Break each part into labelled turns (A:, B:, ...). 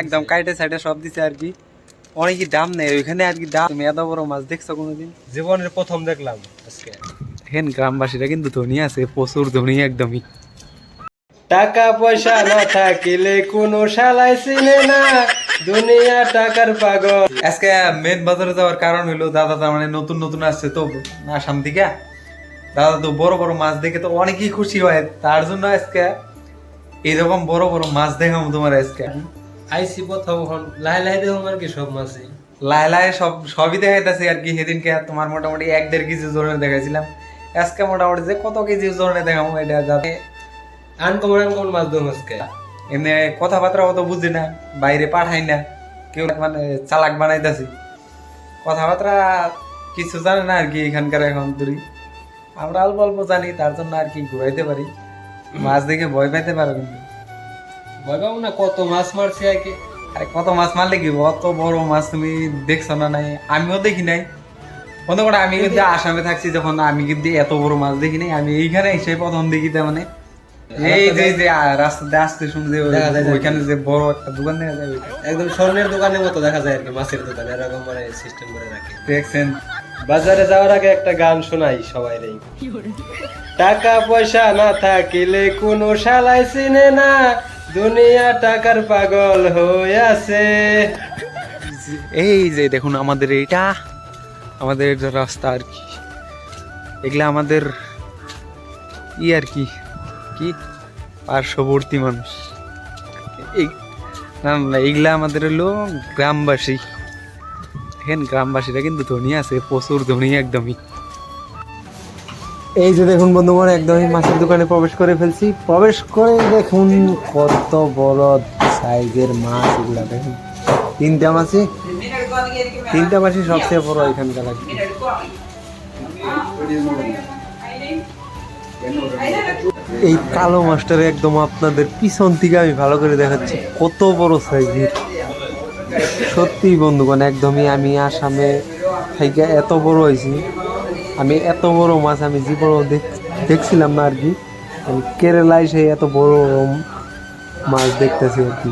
A: একদম কাইটে সাইডে সব দিছে আর কি। অনেকই দাম নেই ওইখানে আর কি দাম। তুমি এত বড় মাছ দেখছ কোনোদিন?
B: জীবনের প্রথম দেখলাম আজকে।
A: দেখেন গ্রামবাসীরা কিন্তু ধনী আছে প্রচুর ধনী একদমই।
B: টাকা পয়সা না থাকিলে কোনো শালাই চিনে না। দুনিয়া টাকার পাগল।
A: আজকে মেন বাজারে যাওয়ার কারণ হলো দাদা তার মানে নতুন নতুন আসছে তো আসাম থেকে। দাদা তো বড় বড় মাছ দেখে তো অনেকই খুশি হয় তার জন্য আজকে এরকম বড় বড় মাছ দেখাম তোমার আজকে।
B: আইসি প্রথম হন। লাহে লাহে দেখুন আর কি সব মাছই
A: লাই লাই সব সবই দেখাইতেছে আর কি সেদিনকে তোমার মোটামুটি এক দেড় কেজি জোরে দেখাইছিলাম। আজকে মোটামুটি যে কত কেজি জোরে দেখাবো এটা যাতে
B: আনকমন আনকমন মাছ দেখুন আজকে।
A: এমনি কথাবার্তা অত বুঝি না বাইরে পাঠাই না। কেউ মানে চালাক বানাইতেছি। কথাবার্তা কিছু জানে না আর কি এখানকার এখন দূরি। আমরা অল্প অল্প জানি তার জন্য আর কি ঘুরাইতে পারি। মাছ দেখে ভয় পাইতে পারো কিন্তু।
B: ভয় পাবো না কত মাছ মারছি আর কি
A: আরে কত মাছ মারলে কি অত বড় মাছ তুমি দেখছ না নাই? আমিও দেখি নাই। বন্ধু করে আমি কিন্তু আসামে থাকছি যখন আমি কিন্তু এত বড় মাছ দেখি নাই। আমি এইখানে এসে প্রথম দেখি তার মানে। এই যে যে রাস্তাতে আসতে ওইখানে যে বড় একটা দোকান দেখা যায়
B: একদম স্বর্ণের দোকানের মতো দেখা যায় আর কি মাছের দোকান এরকম মানে সিস্টেম করে রাখে।
A: দেখছেন?
B: বাজারে যাওয়ার আগে একটা গান শোনাই সবাই রে। টাকা পয়সা না থাকিলে কোনো শালাই চিনে না। দুনিয়া টাকার পাগল হয়ে আছে।
A: এই যে দেখুন আমাদের এইটা আমাদের রাস্তা আর কি। এগুলা আমাদের ই আর কি কি? পার্শ্ববর্তী মানুষ। না না, এগুলা আমাদের হলো গ্রামবাসী। দেখেন গ্রামবাসীরা কিন্তু ধনী আছে প্রচুর ধনী একদমই।
B: এই যে দেখুন বন্ধুগণ, একদমই মাছের দোকানে প্রবেশ করে ফেলছি। প্রবেশ করে দেখুন কত বড় সাইজের মাছ এগুলা, দেখুন। তিনটা মাছই তিনটা মাছই সবচেয়ে বড় এখানকার কি। এই কালো মাছটার একদম আপনাদের পিছন থেকে আমি ভালো করে দেখাচ্ছি, কত বড় সাইজের। সত্যি বন্ধুগণ, একদমই আমি আসামে এত বড় হয়েছি। আমি এত বড় মাছ আমি জীবনেও দেখ- দেখছিলাম না আর কি। আমি কেরালায় সেই এত বড় মাছ দেখতেছি আর কি।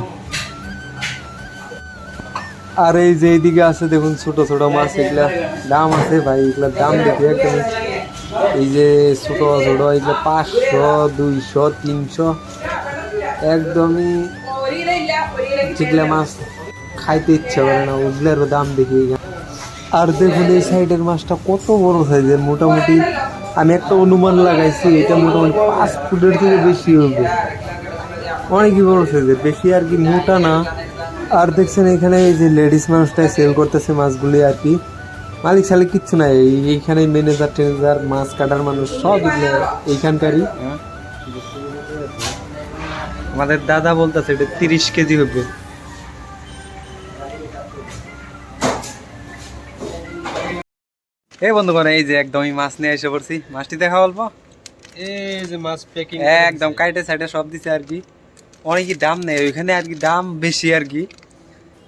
B: আর এই যে এইদিকে আছে দেখুন ছোট ছোট মাছ, এগুলা দাম আছে ভাই, এগুলার দাম দেখি একদম। এই যে ছোট ছোট, এগুলো পাঁচশো, দুইশো, তিনশো, একদমই যেগুলা মাছ খাইতে ইচ্ছা করে না, ওগুলারও দাম দেখি। আর দেখুন এই সাইডের মাছটা কত বড় সাইজের, মোটামুটি আমি একটা অনুমান লাগাইছি, এটা মোটামুটি পাঁচ ফুটের থেকে বেশি হবে। অনেকই বড় সাইজের, বেশি আর কি মোটা না। আর দেখছেন এখানে এই যে লেডিস মানুষটাই সেল করতেছে মাছগুলি আর কি। মালিক সালিক কিচ্ছু নাই এইখানে ম্যানেজার টেনেজার মাছ কাটার মানুষ সব এইখানকারই।
A: আমাদের দাদা বলতেছে এটা তিরিশ কেজি হবে। এই বন্ধুগণ এই যে একদমই মাছ নিয়ে এসে পড়ছি। মাছটি দেখা অল্প।
B: এই যে মাছ প্যাকিং
A: একদম কাইটে সাইডে সব দিছে আর কি। অনেকই দাম নেই ওইখানে আর কি দাম বেশি আর কি।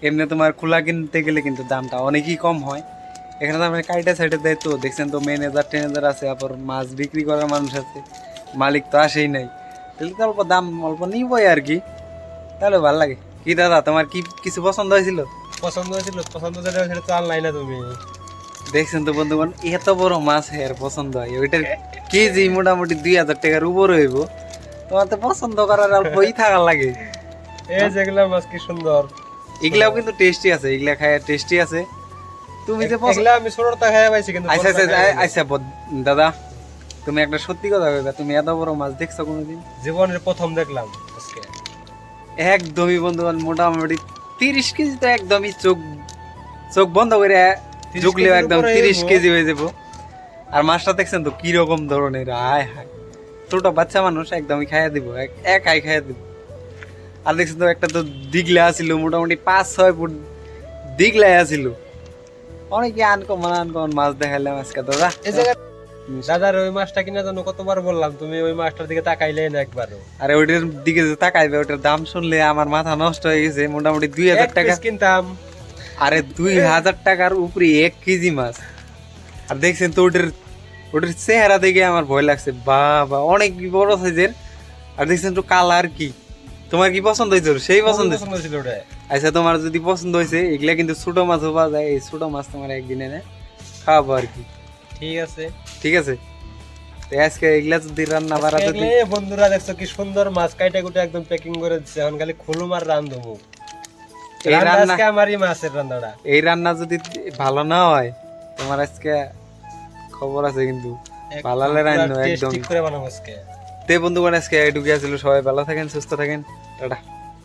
A: এমনি তোমার খোলা কিনতে গেলে কিন্তু দামটা অনেকই কম হয়। এখানে তো আমরা কাইটে সাইডে দেয় তো দেখছেন তো ম্যানেজার টেনেজার আছে তারপর মাছ বিক্রি করার মানুষ আছে। মালিক তো আসেই নাই। তাহলে তো অল্প দাম অল্প নিবই আর কি। তাহলে ভালো লাগে। কি দাদা তোমার কি কিছু পছন্দ হয়েছিল?
B: পছন্দ হয়েছিল পছন্দ যেটা সেটা তো আনলাই না তুমি।
A: দেখছেন তো বন্ধুগণ এত বড় মাছ হের পছন্দ হয়। ওইটার কেজি মোটামুটি দুই হাজার টাকার উপর হইব। তোমার তো পছন্দ করার অল্পই থাকার লাগে।
B: এই যেগুলা মাছ কি সুন্দর।
A: এগুলাও কিন্তু টেস্টি আছে এগুলা খায় টেস্টি আছে। তুমি যে পছন্দ
B: এগুলা আমি ছোটটা খাই পাইছি কিন্তু
A: আচ্ছা আচ্ছা। আচ্ছা দাদা তুমি একটা সত্যি কথা কইবা তুমি এত বড় মাছ দেখছ কোনোদিন?
B: জীবনের প্রথম দেখলাম আজকে।
A: একদমই বন্ধুগণ মোটামুটি তিরিশ কেজি তো একদমই চোখ চোখ বন্ধ করে
B: 30
A: ঝুঁকলেও একদম তিরিশ কেজি হয়ে যাব। আর মাছটা দেখছেন তো কীরকম ধরনের হায় হায়। ছোট বাচ্চা মানুষ একদমই খাইয়া দিব এক একাই খাইয়া দিব। আর দেখছেন তো একটা তো দিগলা আছিল মোটামুটি পাঁচ ছয় ফুট দিগলাই আছিল। অনেকে আনকমন আনকমন মাছ দেখাইলাম আজকে দাদা।
B: এই জায়গা দাদার ওই মাছটা কিনা জন্য কতবার বললাম তুমি ওই মাছটার দিকে তাকাইলে না একবারও।
A: আরে ওইটার দিকে যে তাকাইবে ওটার দাম শুনলে আমার মাথা নষ্ট হয়ে গেছে মোটামুটি দুই হাজার টাকা।
B: কিনতাম।
A: আরে দুই হাজার টাকার উপরে এক কেজি মাছ। আর দেখছেন তো ওটার ওটার চেহারা দেখে আমার ভয় লাগছে। বাবা অনেক বড় সাইজের। আর দেখছেন তো কালার কি? তোমার কি পছন্দ হয়েছে সেই পছন্দ হয়েছে?
B: পছন্দ ছিল ওটা
A: আচ্ছা তোমার যদি পছন্দ হয়েছে এগুলা কিন্তু ছোট মাছ পাওয়া যায়। এই ছোট মাছ তোমার একদিনে এনে খাওয়াবো আর কি।
B: ঠিক আছে।
A: ঠিক আছে? আজকে এগুলা যদি রান্না বাড়া
B: বন্ধুরা দেখছ কি সুন্দর মাছ কাইটা কুটে একদম প্যাকিং করে দিচ্ছে এখন খালি খুলুম আর রান্ধবো।
A: এই
B: রান্না আমারই মাছের রান্নাটা।
A: এই রান্না যদি ভালো না হয় তোমার আজকে খবর আছে কিন্তু। ভালালে রান্না একদম
B: ঠিক করে বানাবো আজকে।
A: তে বন্ধুগণ আজকে এটুকু আসলে সবাই ভালো থাকেন সুস্থ থাকেন। টাটা।